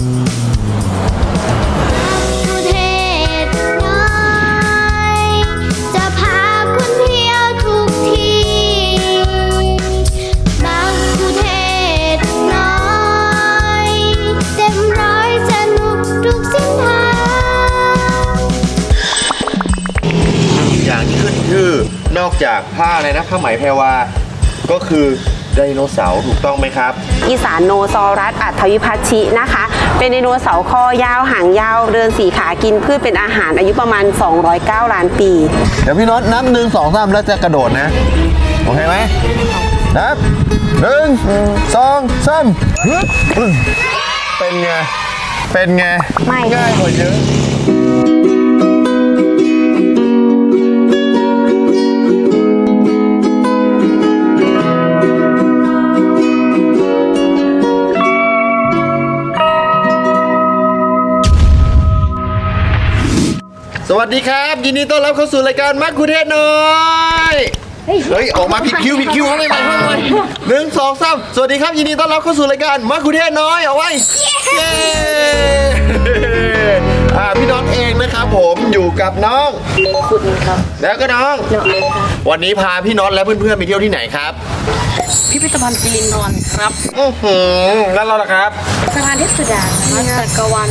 นอยจะพาคุณเที่ยวทุกที่บางที่ขึ้นชื่อนอกจากผ้าอะไรนะผ้าไหมแพรวา ก็คือไดโนเสาร์ถูกต้องไหมครับ อีสานโนซอรัสอัฐวิพัชชินะคะ เป็นไดโนเสาร์คอยาวหางยาวเดินสีขากินพืชเป็นอาหารอายุประมาณ 209 ล้านปี เดี๋ยวพี่น็อตนับหนึ่งสองสามแล้วจะกระโดดนะ โอเคไหมนับหนึ่งสองสามฮึบเป็นไง เป็นไง ไม่ ง่ายกว่าเยอะ วัสดีครับ ยินดีต้อนรับเข้าสู่รายการมักคุเทศน้อยเฮ้ยออกมาผิดคิวผิดคิวเขาเลยไหมเขาเลยหนึ่งสองสามสวัสดีครับยินดีต้อนรับเข้าสู่รายการมักคุเทศน้อยเอาไว้เย้อ่าพี่น้องเองนะครับผมอยู่กับน้อง คุณครับแล้วก็น้อง เนาะเลยครับวันนี้พาพี่น็อตและเพื่อนๆไปเที่ยวที่ไหนครับพิพิธภัณฑ์ซิลินทรครับอือหือแล้วเราล่ะครับ สะพานเทพสุดามัสกวัน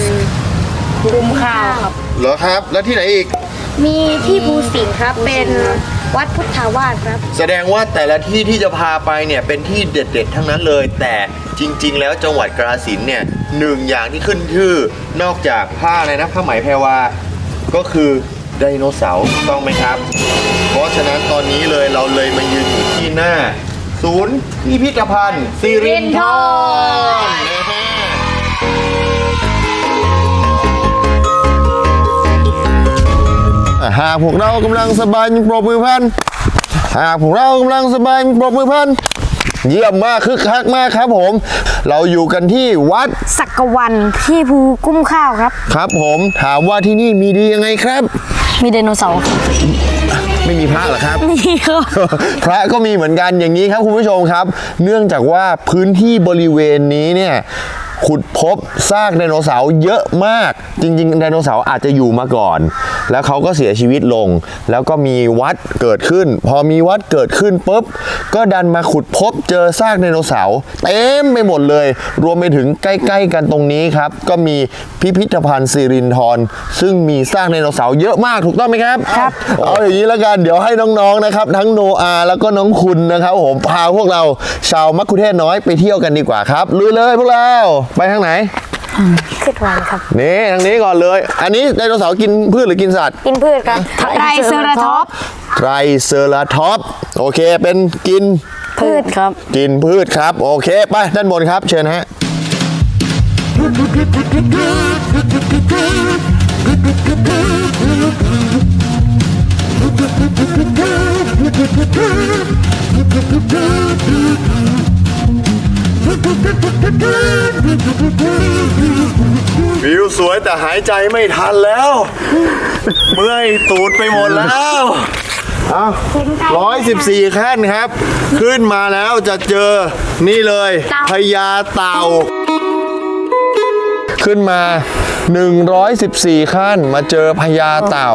รุมข้าวครับ เหรอครับ แล้วที่ไหนอีก มีที่ภูสิงห์ครับ เป็นวัดพุทธาวาสครับ แสดงว่าแต่ละที่ที่จะพาไปเนี่ยเป็นที่เด็ดๆ ทั้งนั้นเลย แต่จริง ๆ แล้วจังหวัดกราสินธุ์เนี่ยหนึ่งอย่างที่ขึ้นชื่อนอกจากผ้าอะไรนะผ้าไหมแพรวา ก็คือไดโนเสาร์ถูกต้องไหมครับ เพราะฉะนั้นตอนนี้เลยเราเลยมายืนอยู่ที่หน้า ศูนย์พิพิธภัณฑ์สิรินธรนะฮะ หากพวกเรากำลังสบายมีปรบมือพันหากพวกเรากำลังสบายมีปรบมือพันเยี่ยมมากคึกคักมากครับผม เราอยู่กันที่วัดสักวันที่ภูกุ้มข้าวครับ ครับผมถามว่าที่นี่มีดียังไงครับ มีไดโนเสาร์ไม่มีพระเหรอครับนี่ครับพระก็มีเหมือนกันอย่างนี้ครับคุณผู้ชมครับ เนื่องจากว่าพื้นที่บริเวณนี้เนี่ย ขุดพบซากไดโนเสาร์เยอะมาก จริงๆไดโนเสาร์อาจจะอยู่มาก่อน แล้วเขาก็เสียชีวิตลง แล้วก็มีวัดเกิดขึ้น พอมีวัดเกิดขึ้นปุ๊บก็ดันมาขุดพบเจอซากไดโนเสาร์เต็มไปหมดเลย รวมไปถึงใกล้ๆกันตรงนี้ครับ ก็มีพิพิธภัณฑ์สิรินธรซึ่งมีซากไดโนเสาร์เยอะมากถูกต้องไหมครับครับเอาอย่างนี้แล้วกันเดี๋ยวให้น้องๆนะครับ ทั้งโนอาแล้วก็น้องคุณนะครับผมพาพวกเราชาวมักคุเทศน้อยไปเที่ยวกันดีกว่าครับลุยเลยพวกเราไปทางไหนขึ้นวันครับนี่ทางนี้ก่อนเลย อันนี้ไดโนเสาร์กินพืชหรือกินสัตว์ กินพืชครับไรเซอราท็อปไตรเซอราทอปโอเคเป็นกินพืชครับ กินพืชครับ โอเคไปด้านบนครับ เชิญฮะ วิวสวยแต่หายใจไม่ทันแล้ว เมื่อยตูดไปหมดแล้วร้อยสิบสี่ขั้นครับ ขึ้นมาแล้วจะเจอนี่เลยพญาเต่า ขึ้นมา 114 ขั้นมาเจอพญาเต่า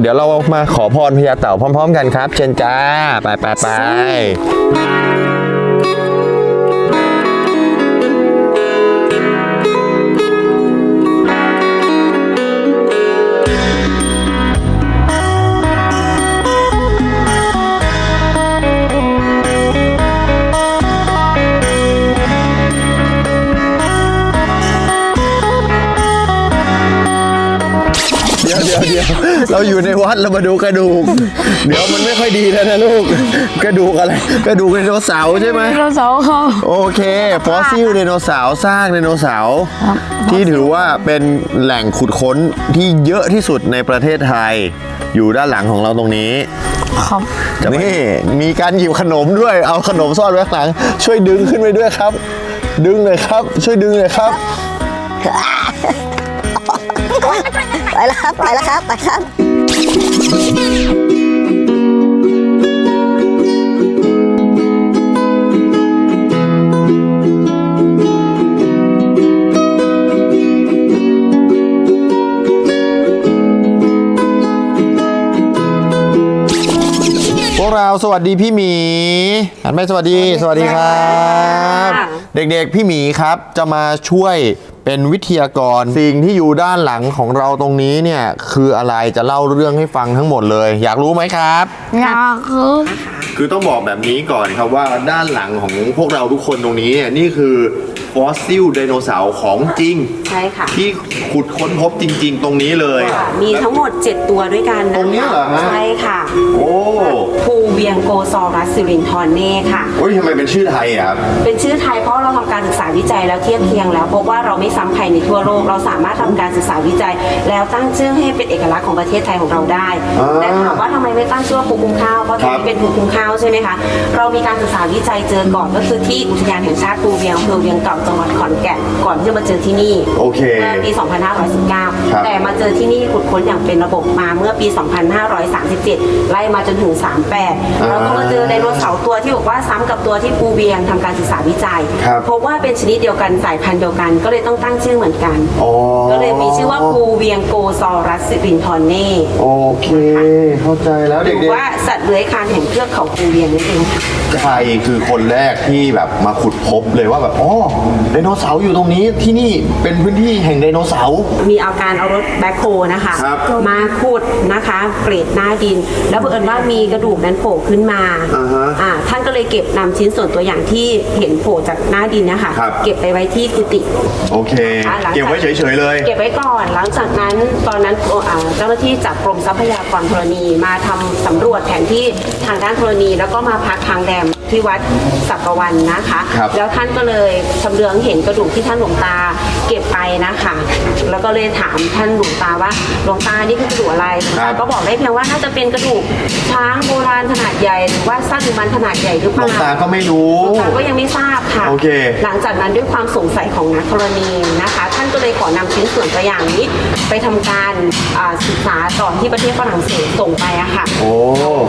เดี๋ยวเรามาขอพรพญาเต่าพร้อม ๆ กันครับ เชิญจ้า ไปไปไป ดี๋ยวเดี๋ยวเดี๋ยวเราอยู่ในวัดเรามาดูกระดูก เดี๋ยวมันไม่ค่อยดีแล้วนะลูก กระดูกอะไร กระดูกไดโนเสาร์ใช่ไหมไดโนเสาร์ครับโอเค ฟอสซิลไดโนเสาร์ซากไดโนเสาร์ที่ถือว่าเป็นแหล่งขุดค้นที่เยอะที่สุดในประเทศไทย อยู่ด้านหลังของเราตรงนี้ครับนี่มีการหยิบขนมด้วย เอาขนมซ่อนไว้ข้างหลัง ช่วยดึงขึ้นไปด้วยครับ ดึงหน่อยครับ ช่วยดึงหน่อยครับ ไปแล้วครับ ไปแล้วครับ ไปครับ พวกเราสวัสดีพี่หมีหันไปสวัสดี สวัสดีครับ เด็กๆพี่หมีครับจะมาช่วย เป็นวิทยากร สิ่งที่อยู่ด้านหลังของเราตรงนี้เนี่ย คืออะไรจะเล่าเรื่องให้ฟังทั้งหมดเลย อยากรู้ไหมครับ อยากครับคือต้องบอกแบบนี้ก่อนครับว่าด้านหลังของพวกเราทุกคนตรงนี้เนี่ยนี่คือฟอสซิลไดโนเสาร์ของจริง ใช่ค่ะ ที่ขุดค้นพบจริง ๆ ตรงนี้เลย มีทั้งหมด 7 ตัวด้วยกันนะคะตรงนี้เหรอฮะ ใช่ค่ะ โอ้ภู เวียงโกซอรัสซิรินทอนเน่ค่ะโอ้ยทำไมเป็นชื่อไทยอะครับ เป็นชื่อไทยเพราะเราทำการศึกษาวิจัยแล้วเทียบเคียงแล้วพบว่าเราไม่ซ้ำใครในทั่วโลก เราสามารถทำการศึกษาวิจัย แล้วตั้งชื่อให้เป็นเอกลักษณ์ของประเทศไทยของเราได้ อ่าแต่ถามว่าทำไมไม่ตั้งชื่อว่าภูคุ้มข้าวเพราะตรงครับนี้เป็นภูคุ้มข้าวใช่ไหมคะเรามีการศึกษาวิจัยเจอก่อนก็คือที่อุทยานแห่งชาติภูเวียงอำเภอเวียงเก่าจังหวัดขอนแก่นก่อนที่จะมาเจอที่นี่โอเคเมื่อปี ครับ 2519 แต่มาเจอที่นี่ขุดค้นอย่างเป็นระบบมาเมื่อปี 2537 ไล่มาจนถึง 38เราก็มาเจอไดโนเสาร์ตัวที่บอกว่าซ้ำกับตัวที่ปูเวียงทำการศึกษาวิจัยครับพบว่าเป็นชนิดเดียวกันสายพันธุ์เดียวกันก็เลยต้องตั้งชื่อเหมือนกัน อ๋อ ก็เลยมีชื่อว่าปูเวียงโกซอรัสซิรินทอนเน่โอเค เข้าใจแล้วหเด็รือกว่าสัตว์เลื้อยคลานแห่งเทือกเขาปูเวียงนั่นเองค่ะๆ ใครคือคนแรกที่แบบมาขุดพบเลยว่าแบบอ๋อไดโนเสาร์อยู่ตรงนี้ที่นี่เป็นพื้นที่แห่งไดโนเสาร์ มีเอาการเอารถแบ็คโฮนะคะ ครับมาขุดนะคะเกรดหน้าดิน แล้วเผอิญว่ามีกระดูกนั้นโผล่ขึ้นมาอ่าฮะอ่าท่านก็เลยเก็บนำชิ้นส่วนตัวอย่างที่เห็นโผล่จากหน้าดินเนะคะครับ เก็บไปไว้ที่กุฏิโอเค นะคะหลังจากเก็บไว้เฉยๆเลย เก็บไว้ก่อนหลังจากนั้นตอนนั้นอ่าเจ้าหน้าที่จากกรมทรัพยากรธรณีมาทำสำรวจแผนที่ทางด้านธรณี แล้วก็มาพักทางแรมที่วัดสักกวันนะคะ ครับ แล้วท่านก็เลยชำเลืองเห็นกระดูกที่ท่านหลวงตาเก็บไปนะคะ แล้วก็เลยถามท่านหลวงตาว่าหลวงตานี่คือกระดูกอะไรหลวงครัตาบก็บอกได้เพียงว่าน่าจะเป็นกระดูกช้างโบราณขนาดใหญ่หรือว่าสร้างดุมันขนาดใหญ่หรือเปหลล่า วงตาก็ไม่รู้ หลวงตาก็ยังไม่ทราบค่ะ โอเคหลังจากนั้นด้วยความสงสัยของนักธรณีนะคะ ท่านก็เลยขอนำชิ้นส่วนตัวอย่างนี้ ไปทำการอ่าศึกษาต่อที่ประเทศฝรั่งเศสส่งไปอะค่ะโอ้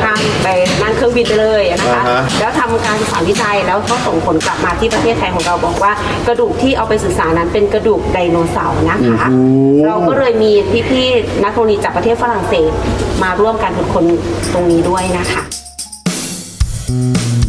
ข้ามไปนั่งเครื่องบินไปเลยนะคะ อ่าฮะแล้วทำการศึกษาวิจัยแล้วก็ส่งผลกลับมาที่ประเทศไทยของเราบอกว่า กระดูกที่เอาไปศึกษานั้นเป็นกระดูกไดโนเสาร์นะคะ เราก็เลยมีพี่ๆนักธรณีจากประเทศฝรั่งเศสมาร่วมการขุดค้นตรงนี้ด้วยนะคะมั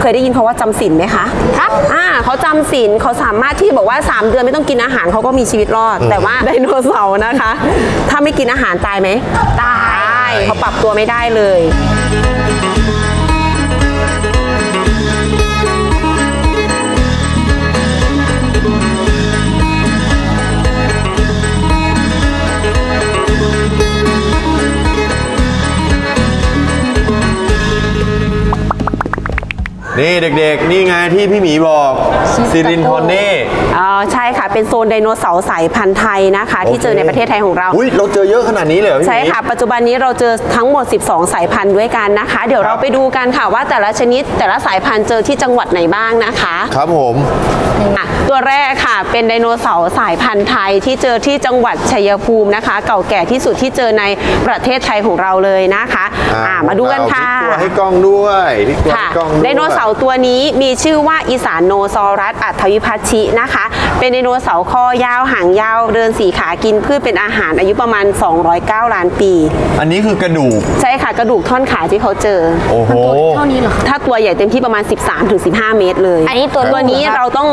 เคยได้ยินคาว่าจำศีลไหมคะครับอ่าเขาจำศีลเขาสามารถที่บอกว่า 3 เดือนไม่ต้องกินอาหารเขาก็มีชีวิตรอด แต่ว่าไดโนเสาร์นะคะ ถ้าไม่กินอาหารตายไหมตายเขาปรับตัวไม่ได้เลย นี่เด็กๆ นี่ไงที่พี่หมีบอกซิรินทอนเน่อ๋อใช่ค่ะ เป็นโซนไดโนเสาร์สายพันธุ์ไทยนะคะ ที่เจอในประเทศไทยของเรา อุ้ยเราเจอเยอะขนาดนี้เลยเหรอพี่หมี ใช่ค่ะ ปัจจุบันนี้เราเจอทั้งหมด 12 สายพันธุ์ด้วยกันนะคะ เดี๋ยวเราไปดูกันค่ะว่าแต่ละชนิดแต่ละสายพันธุ์เจอที่จังหวัดไหนบ้างนะคะครับผม อะตัวแรกค่ะ เป็นไดโนเสาร์สายพันธุ์ไทยที่เจอที่จังหวัดชัยภูมินะคะ เก่าแก่ที่สุดที่เจอในประเทศไทยของเราเลยนะคะอะมาดูกันค่ะ พลิกตัวให้กล้องด้วยพลิกตัวค่ะให้กล้องด้วย ไดโนเสาร์ตัวนี้มีชื่อว่าอีสานโนซอรัสอัฐวิพัชชินะคะ เป็นไดโนเสาร์คอยาวหางยาวเดินสี่ขากินพืชเป็นอาหารอายุประมาณ 209 ล้านปี อันนี้คือกระดูก ใช่ค่ะกระดูกท่อนขาที่เขาเจอ โอ้โห เท่านี้เหรอคะถ้าตัวใหญ่เต็มที่ประมาณ 13-15 เมตรเลย อันนี้ตัวลูกตัวนี้เหรอครับเราต้อง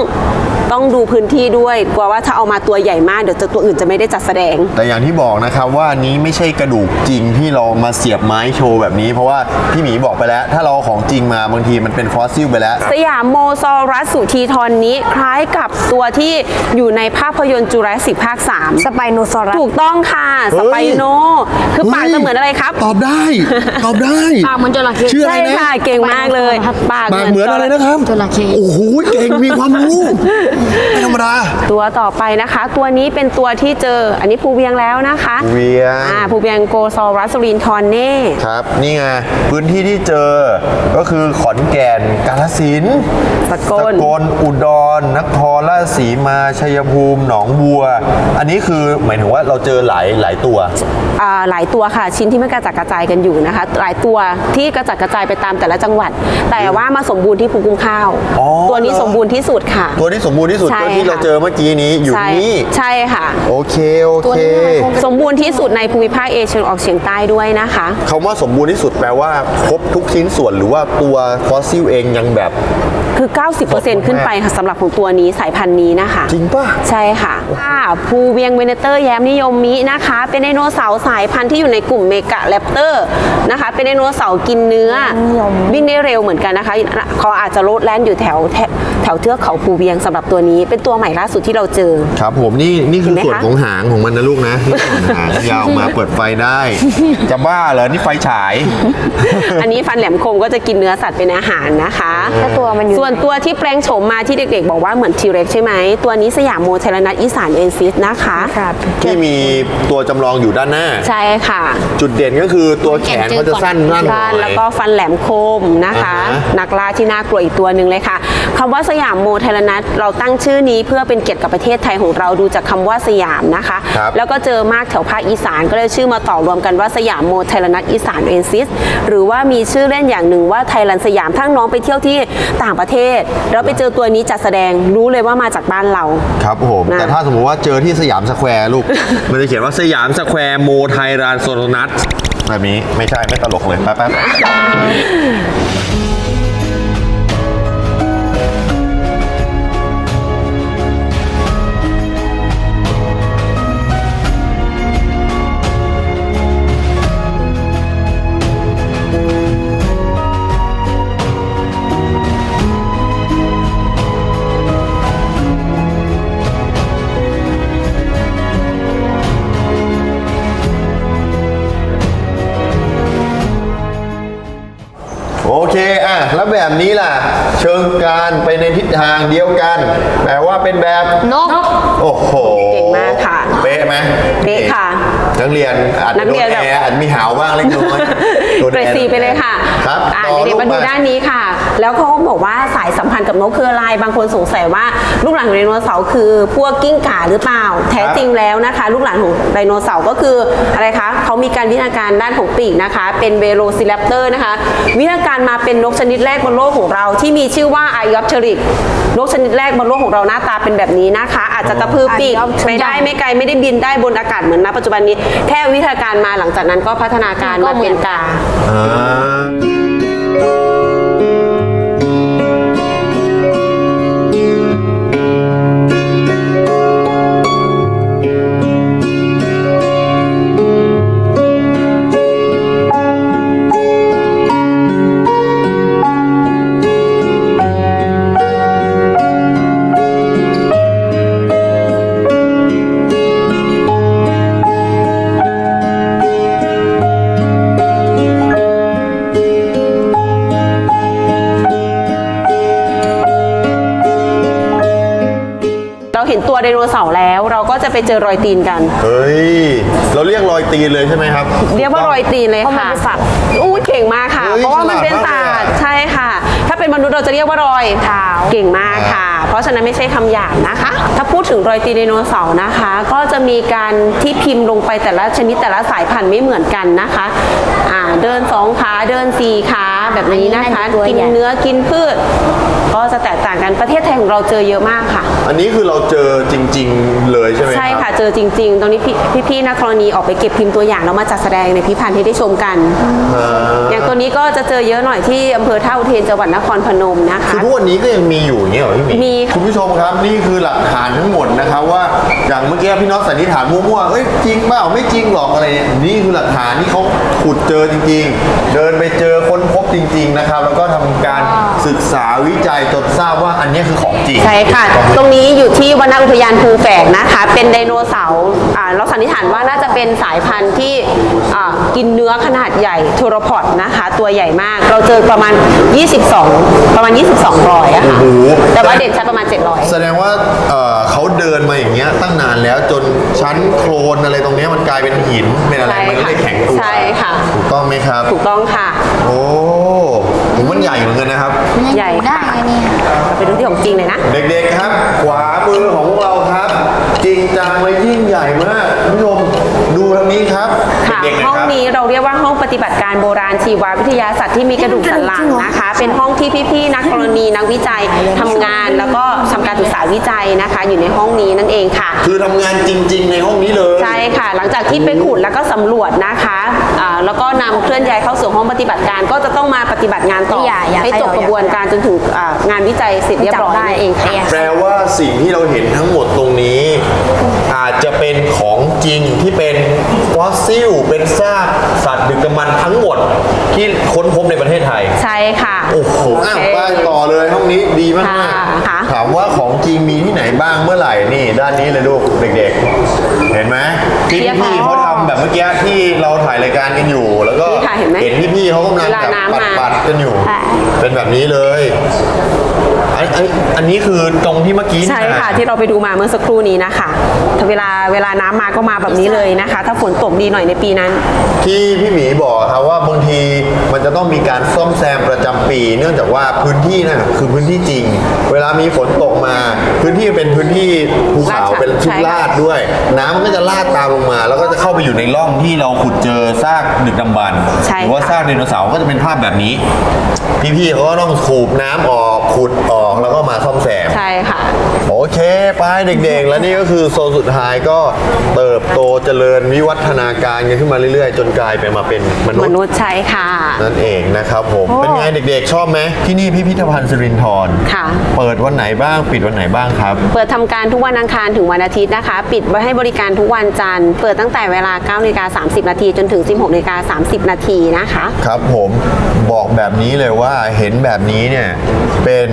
ต้องดูพื้นที่ด้วยกลัวว่าถ้าเอามาตัวใหญ่มากเดี๋ยวจะตัวอื่นจะไม่ได้จัดแสดง แต่อย่างที่บอกนะครับว่าอันนี้ไม่ใช่กระดูกจริงที่เรามาเสียบไม้โชว์แบบนี้ เพราะว่าพี่หมีบอกไปแล้ว ถ้าเราเอาของจริงมาบางทีมันเป็นฟอสซิลไปแล้ว สยามโมซอรัสสุทีทอนนี้คล้ายกับตัวที่อยู่ในภาพยนตร์จูราสสิกภาค 3 สไปโนซอรัส ถูกต้องค่ะสไปโน คือปากจะเหมือนอะไรครับ ตอบได้ ตอบได้ ปากเหมือนจระเข้ชื่ออะไรใช่นะค่ะเก่งมากเลย ปากปากเหมือนอะไรนะครับจระเข้ โอ้โหเก่งมีความรู้ไม่ธรรมดา ตัวต่อไปนะคะ ตัวนี้เป็นตัวที่เจอ อันนี้ภูเวียงแล้วนะคะภูเวียง อ่าภูเวียงโกซอรัสลินทอนเน่ ครับ นี่ไงพื้นที่ที่เจอก็คือขอนแก่นกาฬสินธุ์สกลกลอุดรนครราชสีมาชัยภูมิหนองบัว อันนี้คือหมายถึงว่าเราเจอหลายหลายตัว อ่าหลายตัวค่ะชิ้นที่มันกระจัดกระจายกันอยู่นะคะ หลายตัวที่กระจัดกระจายไปตามแต่ละจังหวัด แต่ว่ามาสมบูรณ์ที่ภูกุ้งข้าว อ๋อ ตัวนี้เหรอสมบูรณ์ที่สุดค่ะ ตัวที่สมบูรณ์ที่สุดใช่ก็ที่ค่ะเราเจอเมื่อกี้นี้อยู่ใช่นี่ใช่ค่ะ โอเคโอเคสมบูรณ์ที่สุดในภูมิภาคเอเชียตะวันออกเฉียงใต้ด้วยนะคะ คำว่าสมบูรณ์ที่สุดแปลว่าครบทุกชิ้นส่วนหรือว่าตัวฟอสซิลเองยังแบบ คือ 90%ขึ้นไปค่ะสำหรับของตัวนี้สายพันธุ์นี้นะคะจริงป่ะ ใช่ค่ะค่ะภูเวียงเวเนเตอร์แย้มนิยมมินะคะ เป็นไดโนเสาร์สายพันธุ์ที่อยู่ในกลุ่มเมกะแรปเตอร์นะคะ เป็นไดโนเสาร์กินเนื้อวิ่งได้เร็วเหมือนกันนะคะเขาอาจจะโลดแล่นอยู่แถวแถวแถวเทือกเขาภูเวียงสำหรับตัวนี้ เป็นตัวใหม่ล่าสุดที่เราเจอ ครับผมนี่นี่คือเห็นไหมส่วนคะของหางของมันนะลูกนะนี่ส่วนหางยาวมาเปิดไฟได้ จะบ้าเหรอนี่ไฟฉาย อันนี้ฟันแหลมคมก็จะกินเนื้อสัตว์เป็นอาหารนะคะถ้าตัวมันอยู่ส่วนตัวที่แปลงโฉมมาที่เด็กๆ บอกว่าเหมือนทีเร็กใช่ไหมตัวนี้สยามโมเทลนัทอีสานเอนซิสนะคะครับที่มีตัวจำลองอยู่ด้านหน้า ใช่ค่ะ จุดเด่นก็คือตัวแขนเขาจะสั้นสั้นหน่ด้าอนยแล้วก็ฟันแหลมคมนะคะอ่าฮะนักล่าที่น่ากลัวอีกตัวหนึ่งเลยค่ะคำว่าสยามโมเทลนัทเราตั้งชื่อนี้เพื่อเป็นเกียรติกับประเทศไทยของเราดูจากคำว่าสยามนะคะครับแล้วก็เจอมากแถวภาคอีสานก็เลยชื่อมาต่อรวมกันว่าสยามโมเทลนัทอีสานเอนซิสหรือว่ามีชื่อเล่นอย่างหนึ่งว่าไทยแลนด์สยามทั้งน้องไปเที่ยวที่ต่างประเทศ แล้วไปเจอตัวนี้จัดแสดงรู้เลยว่ามาจากบ้านเรา ครับผม นะแต่ถ้าสมมติว่าเจอที่สยามสแควร์ลูก มันจะเขียนว่าสยามสแควร์โมไทยรานโซโลนัทแบบนี้ไม่ใช่ไม่ตลกเลยแป๊บๆ แล้วแบบนี้ล่ะ เชิงการไปในทิศทางเดียวกันแปลว่าเป็นแบบ นก โอ้โหเก่งมากค่ะ เป๊ะไหมเป๊ะค่ะนักเรียนอาจนัจะกโดเรียนนแบบแอร์อาจจะมีหาวบ้างเล็กน้อยโดนเกรดแอร์สีไปเลยค่ะ ครับ อะต่อเด็กๆมาดูลูกด้านนี้ค่ะ แล้วเขาก็บอกว่าสายสัมพันธ์กับนกคืออะไร บางคนสงสัยว่าลูกหลานของไดโนเสาร์คือพวกกิ้งก่าหรือเปล่า แท้จริงแล้วนะคะ ลูกหลานของไดโนเสาร์ก็คืออะไรคะเขามีการวิทยาการด้านของปีกนะคะ เป็นเวโรซิแรปเตอร์นะคะ วิทยาการมาเป็นนกชนิดแรกบนโลกของเรา ที่มีชื่อว่าไอออปเทริกนกชนิดแรกบนโลกของเราหน้าตาเป็นแบบนี้นะคะ อาจจะกระพือปีก Archaeopteryx ไม่ได้ไม่ไกลไม่ได้บินได้บนอากาศเหมือนณปัจจุบันนี้แค่วิทยาการมาหลังจากนั้นก็พัฒนาการมาเป็นกา อ่า เร ไดโนเสาร์แล้ว เราก็จะไปเจอรอยตีนกัน เฮ้ย เราเรียกรอยตีนเลยใช่ไหมครับเรียกว่ารอยตีนเลยเพราะมันค่ะเป็นสัตว์ อู้เก่งมากค่ะเฮ้ยเพราะว่ามันเป็นฉลาดสัมากเลยอะตว์ใช่ค่ะ ถ้าเป็นมนุษย์เราจะเรียกว่ารอยเท้าเก่งมากค่ะ เพราะฉะนั้นไม่ใช่คำหยาบนะคะ ถ้าพูดถึงรอยตีนไดโนเสาร์นะคะ ก็จะมีการที่พิมพ์ลงไปแต่ละชนิดแต่ละสายพันธุ์ไม่เหมือนกันนะคะอ่าเดินสองขาเดินสี่ขา แบบนี้นะคะ อันนี้น่าจะตัวกินใหญ่ เนื้อกินพืช ก็จะแตกต่างกันประเทศไทยของเราเจอเยอะมากค่ะ อันนี้คือเราเจอจริง ๆ เลยใช่ไหมรับ ใช่ค่ะเจอจริง ๆ ตรงนี้พี่พี่ๆนักธรณีออกไปเก็บพิมพ์ตัวอย่างแล้วมาจัดแสดงในพิพิธภัณฑ์ให้ได้ชมกัน อย่างตัวนี้ก็จะเจอเยอะหน่อยที่อำเภอท่าอุเทนจังหวัดนครพนมนะคือคะทุกวันนี้ก็ยังมีอยู่อย่างเงี้ยเหรอพี่หมีมีคุณผู้ชมครับนี่คือหลักฐานทั้งหมดนะครับว่าอย่างเมื่อกี้พี่น็อตสันนิษฐานมั่วๆเอ้ยจริงเปล่าไม่จริงหรอกอะไรเนี่ยนี่คือหลักฐานที่เขาขุดเจอจริง ๆ เดินไปเจอค้นพบจ ริง ๆนะครับ แล้วก็ทำการ ศึกษาวิจัยจนทราบว่าอันเนี้ยคือของจริง ใช่ค่ะ ตรงนี้อยู่ที่วนอุทยานภูแฝกนะคะ เป็นไดโนเสาร์อ่าเราสันนิษฐานว่าน่าจะเป็นสายพันธุ์ที่อ่ากินเนื้อขนาดใหญ่โทรพอดนะคะ ตัวใหญ่มาก เราเจอประมาณ 22 ประมาณ 22รอยอะค่ะ โอ้โห แต่ว่าเด่นชัดประมาณ 700 แสดงว่าเอ่อเขาเดินมาอย่างเงี้ยตั้งนานแล้วจนชั้นโคลนอะไรตรงเนี้ยมันกลายเป็นหินเป็นอะไรใช่มันก็เลยค่ะแข็งตัวใช่ค่ะ ถูกต้องไหมครับ ถูกต้องค่ะ โอ้ผมมัน ใหญ่เหมือนกันนะครับ ใหญ่ค่ะเราไปดูที่ของจริงเลยนะ เด็กๆครับ ขวามือของพวกเราครับ จริงจังและยิ่งใหญ่มากคุณผู้ชมดูทางนี้ครับ ค่ะเด็กๆหน่ห้ออยงครับนี้เราเรียกว่าห้องปฏิบัติการโบราณชีววิทยาสัตว์ที่มีกระดูกสันหลังนะคะ เป็นห้องที่พี่ๆนักธรณีนักวิจัยทำงานแล้วก็ทำการศึกษาวิจัยนะคะ อยู่ในห้องนี้นั่นเองค่ะ คือทำงานจริง ๆ ในห้องนี้เลย ใช่ค่ะ หลังจากที่ไปขุดแล้วก็สำรวจนะคะอ่าแล้วก็นำเคลื่อนย้ายเข้าสู่ห้องปฏิบัติการ ก็จะต้องมาปฏิบัติงานต่ออย่าอย่าให้จบกระบวนการจนถึงอ่างานวิจัยเสร็จเรียบร้อยนั่นเองค่ะ แปลว่าสิ่งที่เราเห็นทั้งหมดตรงนี้อา จจะเป็นของจริงที่เป็นฟอสซิล เป็นซากสัตว์ดึกดำบรรพ์ทั้งหมด ที่ค้นพบในประเทศไทย ใช่ค่ะ โอ้โหอ้าวไปต่อเลยห้องนี้ดีมากค่ะค่ะๆถามว่าของจริงมีที่ไหนบ้างเมื่อไหร่นี่ ด้านนี้เลยลูกเด็กๆเห็นไหมที่พี่ๆเขาทำแบบเมื่อกี้ที่เราถ่ายรายการกันอยู่ แล้วก็นี่ค่ะเห็นไหมพี่ๆเขากำลังเวลาแบบน้ำมาปัดๆกันอยู่ค่ะเป็นแบบนี้เลยอันอันอันนี้คือตรงที่เมื่อกี้ใช่ค่ะนที่เราไปดูมาเมื่อสักครู่นี้นะคะถ้าเวลาเวลาน้ำมาก็มาแบบนี้เลยนะคะ ถ้าฝนตกดีหน่อยในปีนั้น ที่พี่หมีบอกครับว่าบางทีมันจะต้องมีการซ่อมแซมประจำปี เนื่องจากว่าพื้นที่นั่นคือพื้นที่จริง เวลามีฝนตกมา พื้นที่เป็นพื้นที่ภูเขาลาดชันเป็นชุดใช่ค่ะลาดด้วย น้ำมันก็จะลาดตามลงมา แล้วก็จะเข้าไปอยู่ในร่องที่เราขุดเจอซากดึกดำบรรพ์ใช่หรือว่าค่ะซากไดโนเสาร์ก็จะเป็นภาพแบบนี้ พี่ๆเขาก็ต้องขูบน้ำออกขุดออกแล้วก็มาซ่อมแซม ใช่ค่ะ โอเคไปเด็กๆ แล้วนี่ก็คือโซนสุดท้ายก็เติบโตเจริญวิวัฒนาการกันขึ้นมาเรื่อยๆ จนกลายเป็นมาเป็นมนุมษย์นุษย์ใช่ค่ะ นั่นเองนะครับผมโอ้เป็นไงเด็กๆ ชอบไหมที่นี่พิพิธภัณฑ์สิรินธรค่ะ เปิดวันไหนบ้างปิดวันไหนบ้างครับ เปิดทำการทุกวันอังคารถึงวันอาทิตย์นะคะ ปิดไว้ให้บริการทุกวันจันทร์เปิดตั้งแต่เวลา9นาฬิกา30 นาทีจนถึง 16นาฬิกา30 นาทีนะคะ ครับผมบอกแบบนี้เลยว่าเห็นแบบนี้เนี่ยเป็น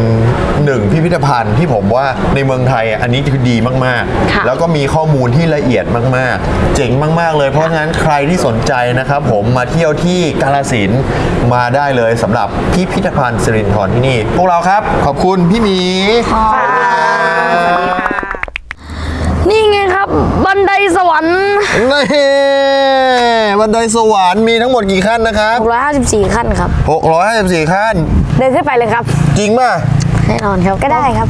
หนึ่งพิพิธภัณฑ์ที่ผมว่าในเมืองไทยอะอันนี้คือดีมากค่ะๆแล้วก็มีข้อมูลที่ละเอียดมากๆ เจ๋งมากๆเลยเพราะฉะนั้นใครที่สนใจนะครับผมมาเที่ยวที่กาลสินธุ์มาได้เลยสำหรับพิพิธภัณฑ์สิรินธรที่นี่ พวกเราครับ ขอบคุณพี่หมี นี่ไงครับ บันไดสวรรค์นี่บันไดสวรรค์มีทั้งหมดกี่ขั้นนะครับ 654 ขั้นครับ 654 ขั้น เดินขึ้นไปเลยครับ จริงป่ะแน่นอนครับก็ได้ครับ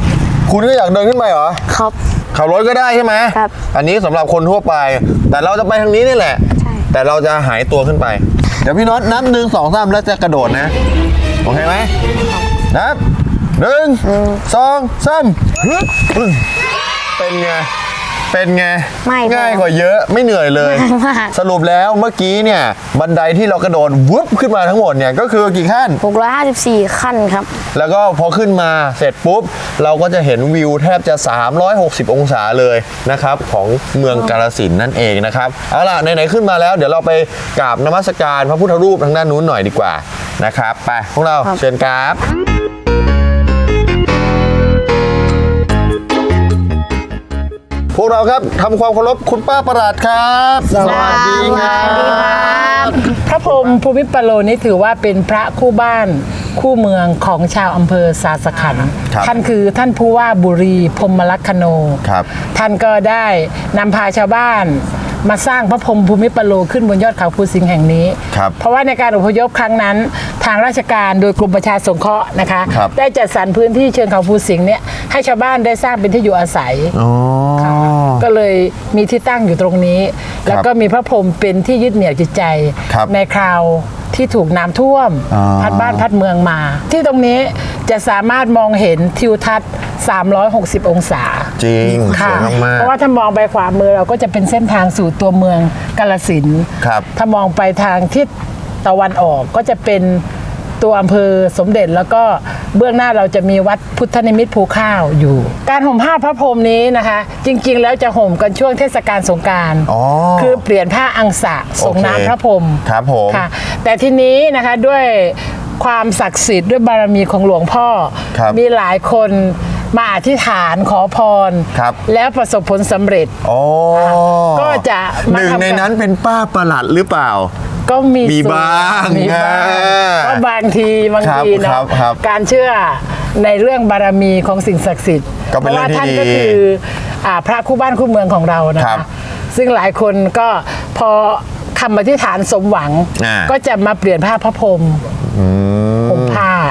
คุณก็อยากเดินขึ้นไปเหรอ ครับขับรถก็ได้ใช่ไหมครับ อันนี้สำหรับคนทั่วไป แต่เราจะไปทางนี้นี่แหละ ใช่ แต่เราจะหายตัวขึ้นไป เดี๋ยวพี่น็อตนับหนึ่งสองสามแล้วจะกระโดดนะ โอเคไหมนับหนึ่งสองสามฮึบเป็นไง เป็นไงไม่เลยง่ายกว่าเยอะไม่เหนื่อยเลยง่ายมากสรุปแล้วเมื่อกี้เนี่ยบันไดที่เรากระโดดวุบขึ้นมาทั้งหมดเนี่ยก็คือกี่ขั้น 654 ขั้นครับ แล้วก็พอขึ้นมาเสร็จปุ๊บ เราก็จะเห็นวิวแทบจะ 360 องศาเลยนะครับของเมืองกาลสินธุ์นั่นเองนะครับเอาล่ะไหนๆขึ้นมาแล้วเดี๋ยวเราไปกราบนมัสการพระพุทธรูปทางด้านนู้นหน่อยดีกว่านะครับไปพวกเราครับเชิญครับ พวกเราครับทำความเคารพคุณป้าประหลาดครับ สวัสดีครับพระพรหมภูมิปโลนี่ถือว่าเป็นพระคู่บ้านคู่เมืองของชาวอำเภอสาสขันธ์ครับท่านคือท่านผู้ว่าบุรีพรหมลักษโนครับท่านก็ได้นำพาชาวบ้าน มาสร้างพระพรหมภูมิปโลขึ้นบนยอดเขาภูสิงห์แห่งนี้ ครับเพราะว่าในการอพยพครั้งนั้น ทางราชการโดยกรมประชาสงเคราะห์นะคะ ครับ ได้จัดสรรพื้นที่เชิงเขาภูสิงห์เนี่ยให้ชาวบ้านได้สร้างเป็นที่อยู่อาศัย อ๋อ ค่ะก็เลยมีที่ตั้งอยู่ตรงนี้ แล้วก็มีพระพรหมเป็นที่ยึดเหนี่ยวจิตใจ ครับในคราว ที่ถูกน้ำท่วม อ๋อ พัดบ้านพัดเมืองมา ที่ตรงนี้จะสามารถมองเห็นทิวทัศน์ 360 องศา จริงสค่ะวยมาก เพราะว่าถ้ามองไปขวามือเราก็จะเป็นเส้นทางสู่ตัวเมืองกาลสินธุ์ครับถ้ามองไปทางทิศตะวันออกก็จะเป็น ตัวอำเภอสมเด็จแล้วก็เบื้องหน้าเราจะมีวัดพุทธนิมิตรภูข้าวอยู่ การห่มผ้าพระพรหมนี้นะคะ จริงๆ แล้วจะห่มกันช่วงเทศกาลสงกรารอ๋อ คือเปลี่ยนผ้าอังสะส่งโอเคน้ำพระพรหม ครับผม ค่ะแต่ทีนี้นะคะด้วยความศักดิ์สิทธิ์ด้วยบารมีของหลวงพ่อ ครับมีหลายคน มาอธิษฐานขอพร ครับ แล้วประสบผลสำเร็จ โอ้ก็จะหมานึ่งทำในกันนั้นเป็นป้าประหลัดหรือเปล่า ก็มีมีส่วนบ้างมีบ้างอ่าก็บางทีบางครับทีครัเนาะบครับการเชื่อในเรื่องบารมีของสิ่งศักดิ์สิทธิ์ก็เป็นเพราะว่าเรื่องที่ท่านก็ดีคืออ่าพระคู่บ้านคู่เมืองของเรานะครัคะบซึ่งหลายคนก็พอคำอธิษฐานสมหวัง อ่า ก็จะมาเปลี่ยนผ้าพระพรหมห่มผ้า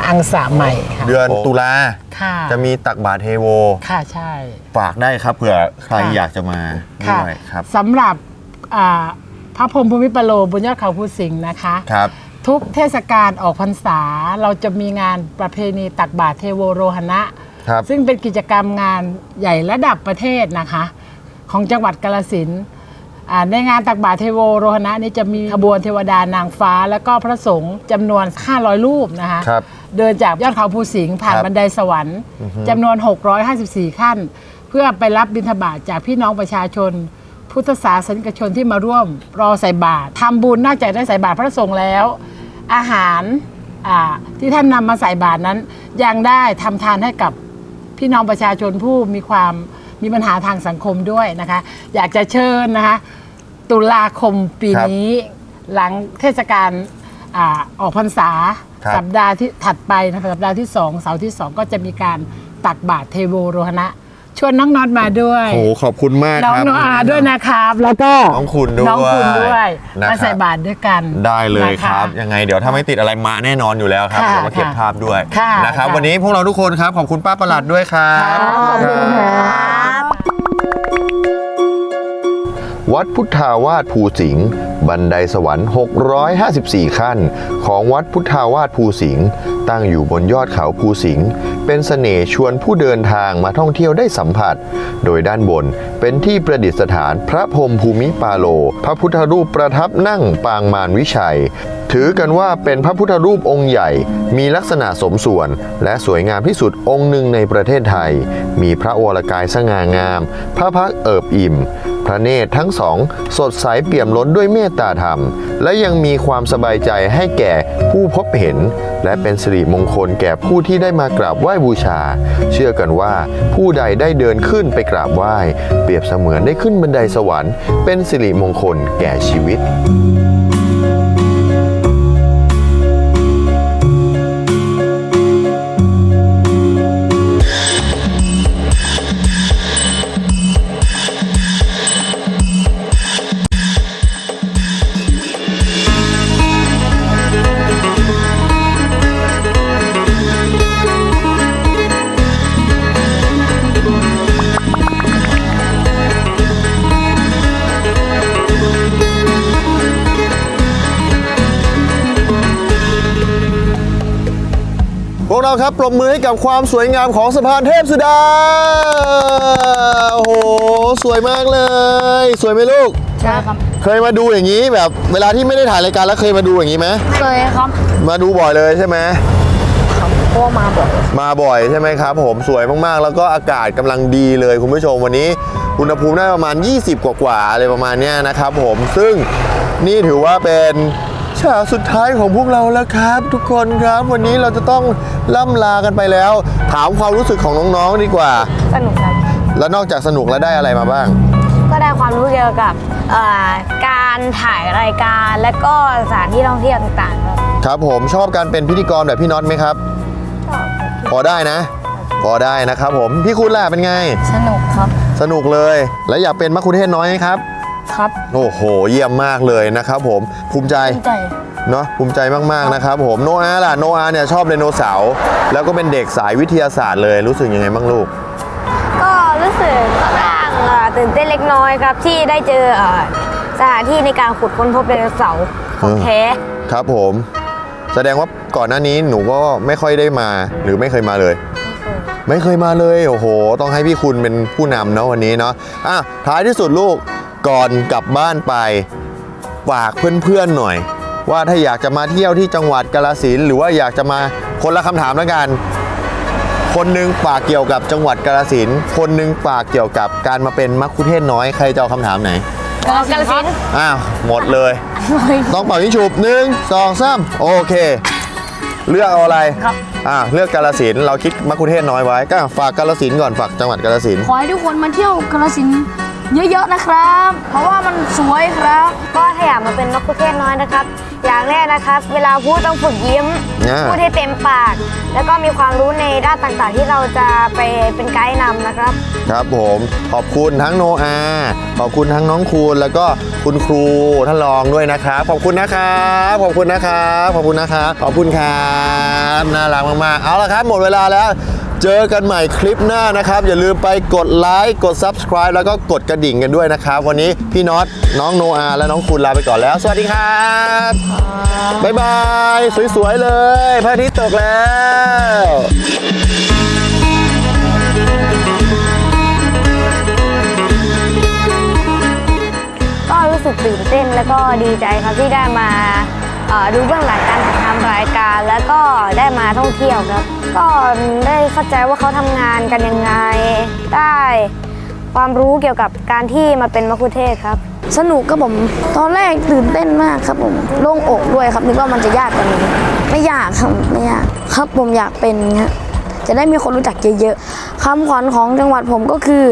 อังสะใหม่ค่ะเดือนตุลาค่ะจะมีตักบาตรเทโว ค่ะใช่ฝากได้ครับเผื่อใครค่ะอยากจะมาค่ะด้วยครับสำหรับอ่าพระพรหมภูมิปโลบนยอดเขาภูสิงห์นะคะ ครับ ทุกเทศกาลออกพรรษาเราจะมีงานประเพณีตักบาตรเทโวโรหณะ ครับ ซึ่งเป็นกิจกรรมงานใหญ่ระดับประเทศนะคะ ของจังหวัดกาลสินธุ์อ่า ในงานตักบาตรเทโวโรหณะนี้จะมีขบวนเทวดานางฟ้า แล้วก็พระสงฆ์จำนวน 500 รูปนะคะครับ เดินจากยอดเขาภูสิงห์ผ่านครับบันไดสวรรค์จำนวน 654 ขั้น เพื่อไปรับบิณฑบาตจากพี่น้องประชาชน พุทธศาสนิกชนที่มาร่วมรอใส่บาตรทำบุญนอกจากได้ใส่บาตรพระสงฆ์แล้ว อาหารอ่าที่ท่านนำมาใส่บาตรนั้น ยังได้ทำทานให้กับพี่น้องประชาชนผู้มีความมีปัญหาทางสังคมด้วยนะคะ อยากจะเชิญนะคะ ตุลาคมปีครับนี้ หลังเทศกาลอาออกพรรษาครับ สัปดาห์ที่ถัดไปนะคะสัปดาห์ที่สองเสาร์ที่สองก็จะมีการตักบาตรเทโวโรหณะ ชวนน้องน็อตมาด้วย โอ้ขอบคุณมากน้องครับ โนอาด้วยนะครับ แล้วก็น้องคุณด้วยน้องคุณด้วยนะครับ มาใส่บาตรด้วยกันได้เลยนะะ ครับ ยังไงเดี๋ยวถ้าไม่ติดอะไรมาแน่นอนอยู่แล้วครับค่ะเดี๋ยวมาเก็บค่ะภาพด้วยค่ะนะครับ ค่ะ วันนี้พวกเราทุกคนครับ ขอบคุณป้าประหลัดด้วยครับ ขอบคุณค่ะ วัดพุทธาวาสภูสิงห์บันไดสวรรค์ 654 ขั้น ของวัดพุทธาวาสภูสิงห์ตั้งอยู่บนยอดเขาภูสิงห์เป็นเสน่ห์ชวนผู้เดินทางมาท่องเที่ยวได้สัมผัส โดยด้านบนเป็นที่ประดิษฐานพระพรมภูมิปาโล พระพุทธรูปประทับนั่งปางมารวิชัย ถือกันว่าเป็นพระพุทธรูปองค์ใหญ่ มีลักษณะสมส่วน และสวยงามที่สุดองค์หนึ่งในประเทศไทย มีพระวรกายสง่างาม พระพักเอิบอิ่ม ระเนตรทั้งสอง สดใสเปี่ยมล้นด้วยเมตตาธรรม และยังมีความสบายใจให้แก่ผู้พบเห็น และเป็นสิริมงคลแก่ผู้ที่ได้มากราบไหว้บูชา เชื่อกันว่าผู้ใดได้เดินขึ้นไปกราบไหว้ เปรียบเสมือนได้ขึ้นบันไดสวรรค์ เป็นสิริมงคลแก่ชีวิต ครับปรบมือให้กับความสวยงามของสะพานเทพสุดา โอ้โห สวยมากเลย สวยไหมลูก ใช่ครับ เคยมาดูอย่างนี้แบบเวลาที่ไม่ได้ถ่ายรายการแล้วเคยมาดูอย่างนี้ไหมเคยครับ มาดูบ่อยเลยใช่ไหมพ่อมาบอกมาบ่อยใช่ไหมครับผมสวยมากๆ แล้วก็อากาศกำลังดีเลยคุณผู้ชมวันนี้ อุณหภูมิได้ประมาณ 20 กว่าๆอะไรประมาณเนี้ยนะครับผมซึ่งนี่ถือว่าเป็น ฉากสุดท้ายของพวกเราแล้วครับ ทุกคนครับวันนี้เราจะต้องล่ำลากันไปแล้ว ถามความรู้สึกของน้องๆดีกว่า สนุกครับ แล้วนอกจากสนุกแล้วได้อะไรมาบ้าง ก็ได้ความรู้เกี่ยวกับเอ่อการถ่ายรายการและก็สถานที่ท่องเที่ยวต่างๆครับครับผมชอบการเป็นพิธีกรแบบพี่น็อตไหมครับพอได้นะ พอได้นะครับผมพี่คุณล่ะเป็นไง สนุกครับ สนุกเลย แล้วอยากเป็นมัคคุเทศน้อยไหมครับ ครับโอ้โห เยี่ยมมากเลยนะครับผมภูมิใจใจเนาะภูมิใจมากๆนะครับผมโนอาล่ะโนอาเนี่ยชอบไดโนเสาร์แล้วก็เป็นเด็กสายวิทยาศาสตร์เลยรู้สึกยังไงบ้างลูก ก็รู้สึกค่อนข้างเอ่อตื่นเต้นเล็กน้อยครับที่ได้เจอเอ่อสสถานที่ในการขุดค้นพบไดโนเสาร์ของแท้ครับผม แสดงว่าก่อนหน้านี้หนูก็ไม่ค่อยได้มาหรือไม่เคยมาเลย ไม่เคยมาเลยโอ้โห ต้องให้พี่คุณเป็นผู้นำเนาะวันนี้เนาะอะท้ายที่สุดลูก ก่อนกลับบ้านไปฝากเพื่อนๆหน่อย ว่าถ้าอยากจะมาเที่ยวที่จังหวัดกาลสินธุ์หรือว่าอยากจะมาคนละคำถามแล้วกัน คนหนึงฝากเกี่ยวกับจังหวัดกาลสินธุ์คนหนึงฝากเกี่ยวกับการมาเป็นมัคคุเทศก์น้อยใครจะเอาคำถามไหนกาลสินธุ์อ้าวหมดเลย ต้องเป่ายิงฉุบหนึ่งสองสามโอเค เลือกเอาอะไรครับอ่าเลือกกาลสินธุ์เราคิดมัคคุเทศก์น้อยไว้ก็ฝากกาลสินธุ์ก่อนฝากจังหวัดกาลสินธุ์ขอให้ทุกคนมาเที่ยวกาฬสินธุ์ เยอะๆนะครับ เพราะว่ามันสวยครับก็ถ้าอยากมาเป็นนกคุเทศน้อยนะครับ อย่างแรกนะครับ เวลาพูดต้องฝึกยิ้ม อ่า พูดให้เต็มปาก แล้วก็มีความรู้ในด้านต่างๆ ที่เราจะไปเป็นไกด์นำนะครับ ครับผมขอบคุณทั้งโนอาขอบคุณทั้งน้องคูณแล้วก็คุณครูท่านรองด้วยนะครับ ขอบคุณนะครับขอบคุณนะครับขอบคุณนะครับขอบคุณครับน่ารักมากๆเอาละครับหมดเวลาแล้ว เจอกันใหม่คลิปหน้านะครับ อย่าลืมไปกดไลค์กด Subscribe แล้วก็กดกระดิ่งกันด้วยนะครับ วันนี้พี่น็อตน้องโนอาและน้องคุณลาไปก่อนแล้ว สวัสดีครับบ๊ายบาย สวยๆเลยพระอาทิตย์ตกแล้วก็รู้สึกตื่นเต้นแล้วก็ดีใจครับที่ได้มาดูเบื้องหลังการทำรายการ แล้วก็ได้มาท่องเที่ยวครับ ก็ได้เข้าใจว่าเขาทำงานกันยังไง ได้ความรู้เกี่ยวกับการที่มาเป็นมัคคุเทศก์ครับ สนุกครับผม ตอนแรกตื่นเต้นมากครับผมโล่งอกด้วยครับนึกว่ามันจะยากกว่านี้ไม่ยากครับไม่ยากครับผมอยากเป็นฮะจะได้มีคนรู้จักเยอะๆคำขวัญของจังหวัดผมก็คือ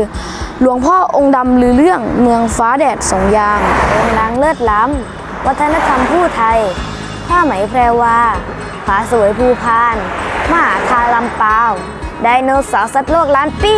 หลวงพ่อองค์ดำลือเรื่องเมืองฟ้าแดดสองยามโด่งดังเลิศล้ำวัฒนธรรมผู้ไทยผ้าไหมแพรวาผาสวยภูพาน มหาทาลำปาวไดโนเสาร์สัตว์โลกล้านปี